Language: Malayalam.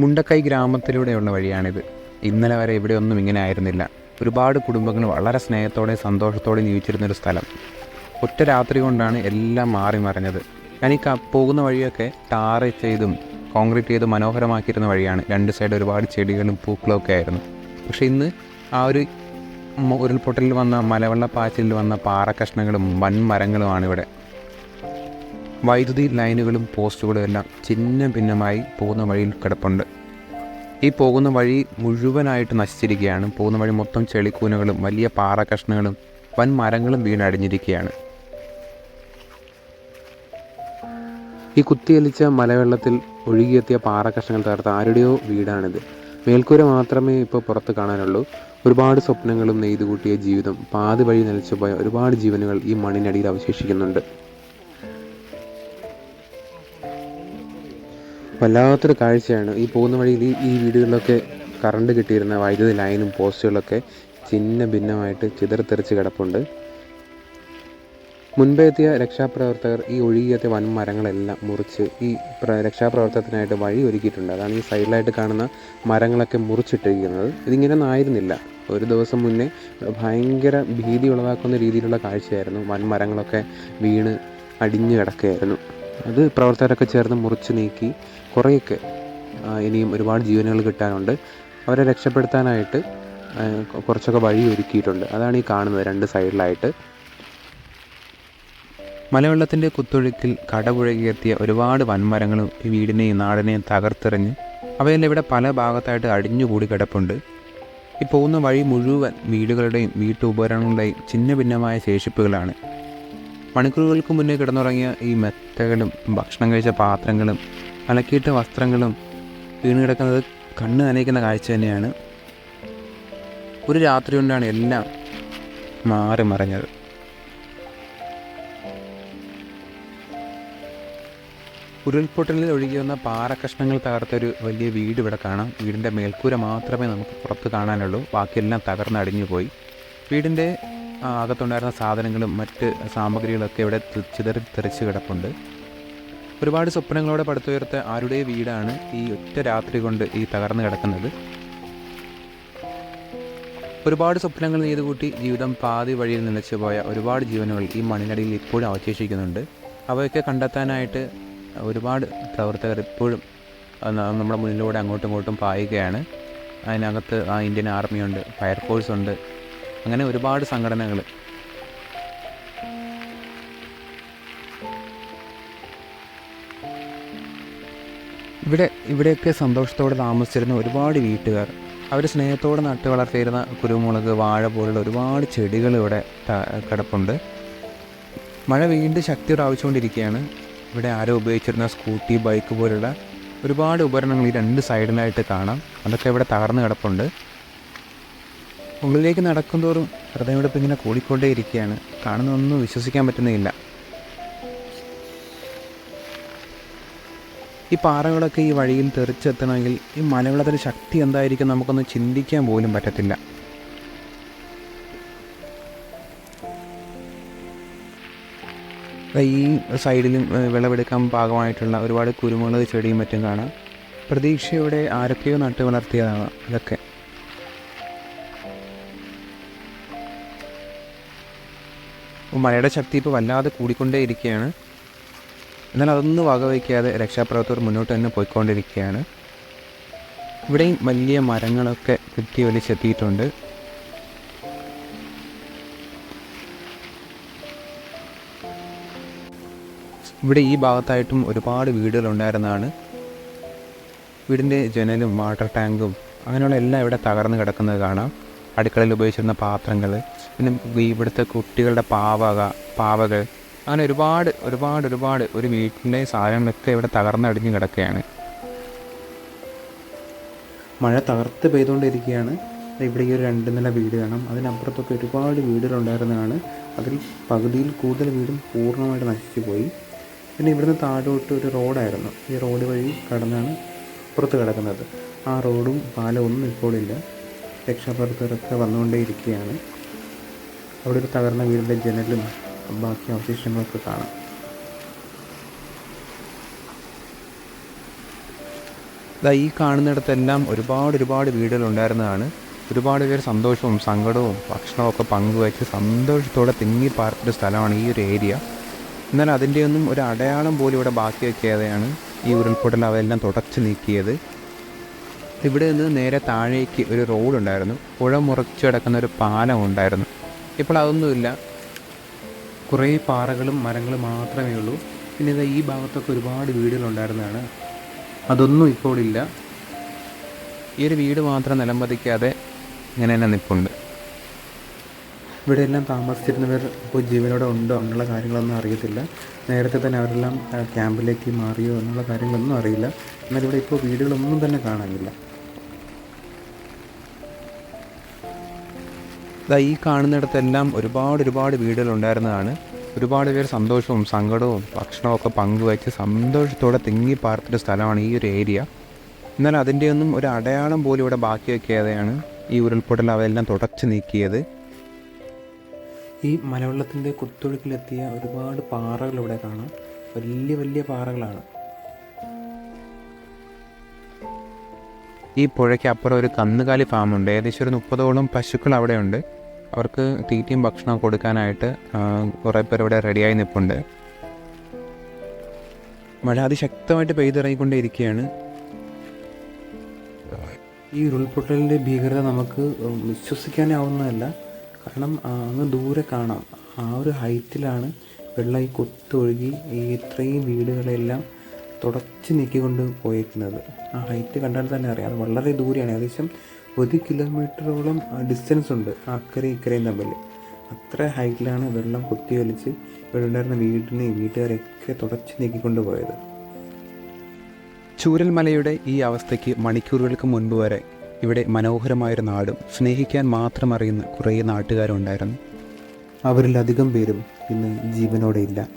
മുണ്ടക്കൈ ഗ്രാമത്തിലൂടെയുള്ള വഴിയാണിത്. ഇന്നലെ വരെ ഇവിടെ ഒന്നും ഇങ്ങനെ ആയിരുന്നില്ല. ഒരുപാട് കുടുംബങ്ങൾ വളരെ സ്നേഹത്തോടെ സന്തോഷത്തോടെ ജീവിച്ചിരുന്നൊരു സ്ഥലം. ഒറ്റ രാത്രി കൊണ്ടാണ് എല്ലാം മാറി മറിഞ്ഞത്. ഞാൻ പോകുന്ന വഴിയൊക്കെ ടാർ ചെയ്തും കോൺക്രീറ്റ് ചെയ്തും മനോഹരമാക്കിയിരുന്ന വഴിയാണ്. രണ്ട് സൈഡ് ഒരുപാട് ചെടികളും പൂക്കളും ഒക്കെ ആയിരുന്നു. പക്ഷേ ഇന്ന് ആ ഒരു ഉരുൾപൊട്ടലിൽ വന്ന മലവെള്ളപ്പാച്ചിലിൽ വന്ന പാറക്കഷ്ണങ്ങളും വൻമരങ്ങളുമാണ് ഇവിടെ. വൈദ്യുതി ലൈനുകളും പോസ്റ്റുകളും എല്ലാം ചിന്ന ഭിന്നമായി പോകുന്ന വഴിയിൽ കിടപ്പുണ്ട്. ഈ പോകുന്ന വഴി മുഴുവനായിട്ട് നശിച്ചിരിക്കുകയാണ്. പോകുന്ന വഴി മൊത്തം ചെളിക്കൂനകളും വലിയ പാറക്കഷ്ണങ്ങളും വൻ മരങ്ങളും വീണടിഞ്ഞിരിക്കുകയാണ്. ഈ കുത്തിയലിച്ച മലവെള്ളത്തിൽ ഒഴുകിയെത്തിയ പാറക്കഷ്ണങ്ങൾ തകർത്ത ആരുടെയോ വീടാണിത്. മേൽക്കൂര മാത്രമേ ഇപ്പോൾ പുറത്ത് കാണാനുള്ളൂ. ഒരുപാട് സ്വപ്നങ്ങളും നെയ്തുകൂട്ടിയ ജീവിതം പാതി വഴി നിലച്ചുപോയ ഒരുപാട് ജീവനുകൾ ഈ മണ്ണിനടിയിൽ അവശേഷിക്കുന്നുണ്ട്. വല്ലാത്തൊരു കാഴ്ചയാണ്. ഈ പോകുന്ന വഴിയിൽ ഈ വീടുകളിലൊക്കെ കറണ്ട് കിട്ടിയിരുന്ന വൈദ്യുതി ലൈനും പോസ്റ്റുകളൊക്കെ ചിന്ന ഭിന്നമായിട്ട് ചിതറിത്തെറിച്ച് കിടപ്പുണ്ട്. മുൻപേ എത്തിയ രക്ഷാപ്രവർത്തകർ ഈ ഒഴുകിയെത്തിയ വൻ മരങ്ങളെല്ലാം മുറിച്ച് ഈ പ്ര രക്ഷാപ്രവർത്തനത്തിനായിട്ട് വഴി ഒരുക്കിയിട്ടുണ്ട്. അതാണ് ഈ സൈഡിലായിട്ട് കാണുന്ന മരങ്ങളൊക്കെ മുറിച്ചിട്ടിരിക്കുന്നത്. ഇതിങ്ങനെയൊന്നും ആയിരുന്നില്ല ഒരു ദിവസം മുന്നേ ഭയങ്കര ഭീതി ഉളവാക്കുന്ന രീതിയിലുള്ള കാഴ്ചയായിരുന്നു. വൻ മരങ്ങളൊക്കെ വീണ് അടിഞ്ഞു കിടക്കുകയായിരുന്നു. അത് പ്രവർത്തകരൊക്കെ ചേർന്ന് മുറിച്ച് നീക്കി കുറേയൊക്കെ ഇനിയും ഒരുപാട് ജീവനുകൾ കിട്ടാനുണ്ട്. അവരെ രക്ഷപ്പെടുത്താനായിട്ട് കുറച്ചൊക്കെ വഴി ഒരുക്കിയിട്ടുണ്ട്. അതാണ് ഈ കാണുന്നത് രണ്ട് സൈഡിലായിട്ട്. മലവെള്ളത്തിന്റെ കുത്തൊഴുക്കിൽ കടപുഴകിയെത്തിയ ഒരുപാട് വൻമരങ്ങളും ഈ വീടിനെയും നാടിനെയും തകർത്തെറിഞ്ഞ് അവയെല്ലാം ഇവിടെ പല ഭാഗത്തായിട്ട് അടിഞ്ഞുകൂടി കിടപ്പുണ്ട്. ഈ പോകുന്ന വഴി മുഴുവൻ വീടുകളുടെയും വീട്ടുപകരണങ്ങളുടെയും ചിന്ന ഭിന്നമായ ശേഷിപ്പുകളാണ്. മണിക്കൂറുകൾക്ക് മുന്നേ കിടന്നുറങ്ങിയ ഈ മെത്തകളും ഭക്ഷണം കഴിച്ച പാത്രങ്ങളും അലക്കിയിട്ട വസ്ത്രങ്ങളും വീണ് കിടക്കുന്നത് കണ്ണ് നനയിക്കുന്ന കാഴ്ച തന്നെയാണ്. ഒരു രാത്രി കൊണ്ടാണ് എല്ലാം മാറി മറിഞ്ഞത്. ഉരുൾപൊട്ടലിൽ ഒഴുകി വന്ന പാറക്കഷ്ണങ്ങൾ തകർത്തൊരു വലിയ വീട് ഇവിടെ കാണാം. വീടിന്റെ മേൽക്കൂര മാത്രമേ നമുക്ക് പുറത്ത് കാണാനുള്ളൂ. ബാക്കിയെല്ലാം തകർന്നടിഞ്ഞു പോയി. വീടിന്റെ അകത്തുണ്ടായിരുന്ന സാധനങ്ങളും മറ്റ് സാമഗ്രികളൊക്കെ ഇവിടെ ചിതറി തെറിച്ച് കിടപ്പുണ്ട്. ഒരുപാട് സ്വപ്നങ്ങളോടെ പടുത്തുയർത്ത ആരുടെ വീടാണ് ഈ ഒറ്റ രാത്രി കൊണ്ട് ഈ തകർന്നു കിടക്കുന്നത്? ഒരുപാട് സ്വപ്നങ്ങൾ നെയ്തു കൂട്ടി ജീവിതം പാതി വഴിയിൽ നിലച്ചു പോയ ഒരുപാട് ജീവനുകൾ ഈ മണ്ണിനടിയിൽ ഇപ്പോഴും അവശേഷിക്കുന്നുണ്ട്. അവയൊക്കെ കണ്ടെത്താനായിട്ട് ഒരുപാട് പ്രവർത്തകർ ഇപ്പോഴും നമ്മുടെ മുന്നിലൂടെ അങ്ങോട്ടും ഇങ്ങോട്ടും പായുകയാണ്. അതിനകത്ത് ആ ഇന്ത്യൻ ആർമിയുണ്ട് ഫയർഫോഴ്സ് ഉണ്ട് അങ്ങനെ ഒരുപാട് സംഘടനകൾ. ഇവിടെ ഇവിടെയൊക്കെ സന്തോഷത്തോടെ താമസിച്ചിരുന്ന ഒരുപാട് വീട്ടുകാർ അവർ സ്നേഹത്തോടെ നട്ടു വളർത്തിയിരുന്ന കുരുമുളക് വാഴ പോലുള്ള ഒരുപാട് ചെടികൾ ഇവിടെ കിടപ്പുണ്ട്. മഴ വീണ്ടും ശക്തി പ്രാപിച്ചുകൊണ്ടിരിക്കുകയാണ്. ഇവിടെ ആരോ ഉപയോഗിച്ചിരുന്ന സ്കൂട്ടി ബൈക്ക് പോലുള്ള ഒരുപാട് ഉപകരണങ്ങൾ ഈ രണ്ട് സൈഡിലായിട്ട് കാണാം. അതൊക്കെ ഇവിടെ തകർന്നു കിടപ്പുണ്ട്. ഉള്ളിലേക്ക് നടക്കുന്തോറും ഹൃദയമെടുപ്പ് ഇങ്ങനെ കൂടിക്കൊണ്ടേ ഇരിക്കുകയാണ് കാണുന്നൊന്നും വിശ്വസിക്കാൻ പറ്റുന്നില്ല ഈ പാറകളൊക്കെ ഈ വഴിയിൽ തെറിച്ചെത്തണമെങ്കിൽ ഈ മലവെള്ളത്തിന്റെ ശക്തി എന്തായിരിക്കും നമുക്കൊന്ന് ചിന്തിക്കാൻ പോലും പറ്റത്തില്ല. ഈ സൈഡിലും വിളവെടുക്കാൻ പാകമായിട്ടുള്ള ഒരുപാട് കുരുമുളക് ചെടിയും മറ്റും കാണാം. പ്രതീക്ഷയോടെ ആരൊക്കെയോ നട്ടു വളർത്തിയതാണ് അപ്പോൾ മഴയുടെ ശക്തി ഇപ്പോൾ വല്ലാതെ കൂടിക്കൊണ്ടേ ഇരിക്കുകയാണ് എന്നാൽ അതൊന്നും വകവയ്ക്കാതെ രക്ഷാപ്രവർത്തകർ മുന്നോട്ട് തന്നെ പോയിക്കൊണ്ടിരിക്കുകയാണ്. ഇവിടെയും വലിയ മരങ്ങളൊക്കെ കുത്തി വലിച്ചെത്തിയിട്ടുണ്ട്. ഇവിടെ ഈ ഭാഗത്തായിട്ടും ഒരുപാട് വീടുകൾ ഉണ്ടായിരുന്നതാണ് വീടിന്റെ ജനലും വാട്ടർ ടാങ്കും അങ്ങനെയുള്ള എല്ലാം ഇവിടെ തകർന്നു കിടക്കുന്നത് കാണാം. അടുക്കളയിൽ ഉപയോഗിച്ചിരുന്ന പാത്രങ്ങൾ പിന്നെ ഇവിടുത്തെ കുട്ടികളുടെ പാവക പാവകൾ അങ്ങനെ ഒരുപാട് ഒരുപാട് ഒരുപാട് ഒരു വീട്ടിന്റെ സാധനങ്ങളൊക്കെ ഇവിടെ തകർന്നടിഞ്ഞ് കിടക്കുകയാണ്. മഴ തകർത്ത് പെയ്തുകൊണ്ടിരിക്കുകയാണ്. ഇവിടെ ഈ ഒരു രണ്ട് നില വീട് കാണാം. അതിനപ്പുറത്തൊക്കെ ഒരുപാട് വീടുകളുണ്ടായിരുന്നതാണ്. അതിൽ പകുതിയിൽ കൂടുതൽ വീടും പൂർണമായിട്ട് നശിച്ചു പോയി. പിന്നെ ഇവിടുന്ന് താഴോട്ട് ഒരു റോഡായിരുന്നു. ഈ റോഡ് വഴി കടന്നാണ് പുറത്ത് കിടക്കുന്നത്. ആ റോഡും പാലവും ഒന്നും ഇപ്പോഴില്ല രക്ഷാപ്രവർത്തകരൊക്കെ വന്നുകൊണ്ടേയിരിക്കുകയാണ്. അവിടെ ഒരു തകർന്ന വീടിന്റെ ജനലും ബാക്കി അവശിഷ്ടങ്ങളൊക്കെ കാണാം. ഇതാ ഈ കാണുന്നിടത്തെല്ലാം ഒരുപാട് ഒരുപാട് വീടുകളുണ്ടായിരുന്നതാണ്. ഒരുപാട് പേർ സന്തോഷവും സങ്കടവും ഭക്ഷണവും ഒക്കെ പങ്കുവച്ച് സന്തോഷത്തോടെ തിങ്ങി പാർക്കൊരു സ്ഥലമാണ് ഈ ഒരു ഏരിയ. എന്നാൽ അതിന്റെയൊന്നും ഒരു അടയാളം പോലും ഇവിടെ ബാക്കി വയ്ക്കാതെയാണ് ഈ ഉരുൾപൊട്ടൽ അവയെല്ലാം തുടച്ചു നീക്കിയത്. ഇവിടെ നിന്ന് നേരെ താഴേക്ക് ഒരു റോഡ് ഉണ്ടായിരുന്നു പുഴ മുറച്ചു കിടക്കുന്ന ഒരു പാലം ഉണ്ടായിരുന്നു. ഇപ്പോൾ അതൊന്നുമില്ല. കുറേ പാറകളും മരങ്ങളും മാത്രമേ ഉള്ളൂ. പിന്നെ ഇതാ ഈ ഭാഗത്തൊക്കെ ഒരുപാട് വീടുകളുണ്ടായിരുന്നതാണ്. അതൊന്നും ഇപ്പോൾ ഇല്ല. ഈ ഒരു വീട് മാത്രം നിലംപതിക്കാതെ ഇങ്ങനെ തന്നെ നിൽപ്പുണ്ട് ഇവിടെ എല്ലാം താമസിച്ചിരുന്നവർ ഇപ്പോൾ ജീവനോടെ ഉണ്ടോ അങ്ങനെയുള്ള കാര്യങ്ങളൊന്നും അറിയത്തില്ല. നേരത്തെ തന്നെ അവരെല്ലാം ക്യാമ്പിലേക്ക് മാറിയോ എന്നുള്ള കാര്യങ്ങളൊന്നും അറിയില്ല. എന്നാൽ ഇവിടെ ഇപ്പോൾ വീടുകളൊന്നും തന്നെ കാണാനില്ല. ഇതാ ഈ കാണുന്നിടത്തെല്ലാം ഒരുപാട് ഒരുപാട് വീടുകളുണ്ടായിരുന്നതാണ്. ഒരുപാട് പേർ സന്തോഷവും സങ്കടവും ഭക്ഷണവും ഒക്കെ പങ്കുവച്ച് സന്തോഷത്തോടെ തിങ്ങി പാർത്തിട്ട സ്ഥലമാണ് ഈ ഒരു ഏരിയ. എന്നാൽ അതിന്റെയൊന്നും ഒരു അടയാളം പോലും ഇവിടെ ബാക്കി വയ്ക്കാതെയാണ് ഈ ഉരുൾപൊട്ടൽ അവയെല്ലാം തുടച്ചു നീക്കിയത്. ഈ മലവെള്ളത്തിന്റെ കുത്തൊഴുക്കിലെത്തിയ ഒരുപാട് പാറകൾ ഇവിടെ കാണാം. വലിയ വലിയ പാറകളാണ്. ഈ പുഴയ്ക്ക് അപ്പുറം ഒരു കന്നുകാലി ഫാമുണ്ട്. ഏകദേശം ഒരു മുപ്പതോളം പശുക്കൾ അവിടെയുണ്ട്. അവർക്ക് തീറ്റയും ഭക്ഷണം കൊടുക്കാനായിട്ട് കുറേ പേർ ഇവിടെ റെഡിയായി നിൽപ്പുണ്ട് മഴ അതിശക്തമായിട്ട് പെയ്തിറങ്ങിക്കൊണ്ടേയിരിക്കുകയാണ്. ഈ ഉരുൾപൊട്ടലിന്റെ ഭീകരത നമുക്ക് വിശ്വസിക്കാനേ ആവുന്നതല്ല കാരണം അങ്ങ് ദൂരെ കാണാം. ആ ഒരു ഹൈറ്റിലാണ് വെള്ളം ഈ കൊത്തൊഴുകി ഈ ഇത്രയും വീടുകളെല്ലാം തുടച്ച് നീക്കിക്കൊണ്ട് പോയിരിക്കുന്നത് ആ ഹൈറ്റ് കണ്ടാൽ തന്നെ അറിയാം. അത് വളരെ ദൂരെയാണ്. ഏകദേശം ഒരു കിലോമീറ്ററോളം ഡിസ്റ്റൻസ് ഉണ്ട് അക്കരെ അക്കരയും ഇക്കരയും തമ്മിൽ അത്ര ഹൈറ്റിലാണ് വെള്ളം കുത്തി വലിച്ച് ഇവിടെ ഉണ്ടായിരുന്ന വീടിനെയും വീട്ടുകാരെയൊക്കെ തുടച്ച് നീക്കിക്കൊണ്ട് പോയത്. ചൂരൽമലയുടെ ഈ അവസ്ഥയ്ക്ക് മണിക്കൂറുകൾക്ക് മുൻപ് വരെ ഇവിടെ മനോഹരമായൊരു നാടും സ്നേഹിക്കാൻ മാത്രം അറിയുന്ന കുറേ നാട്ടുകാരുണ്ടായിരുന്നു. അവരിലധികം പേരും ഇന്ന് ജീവനോടെ ഇല്ല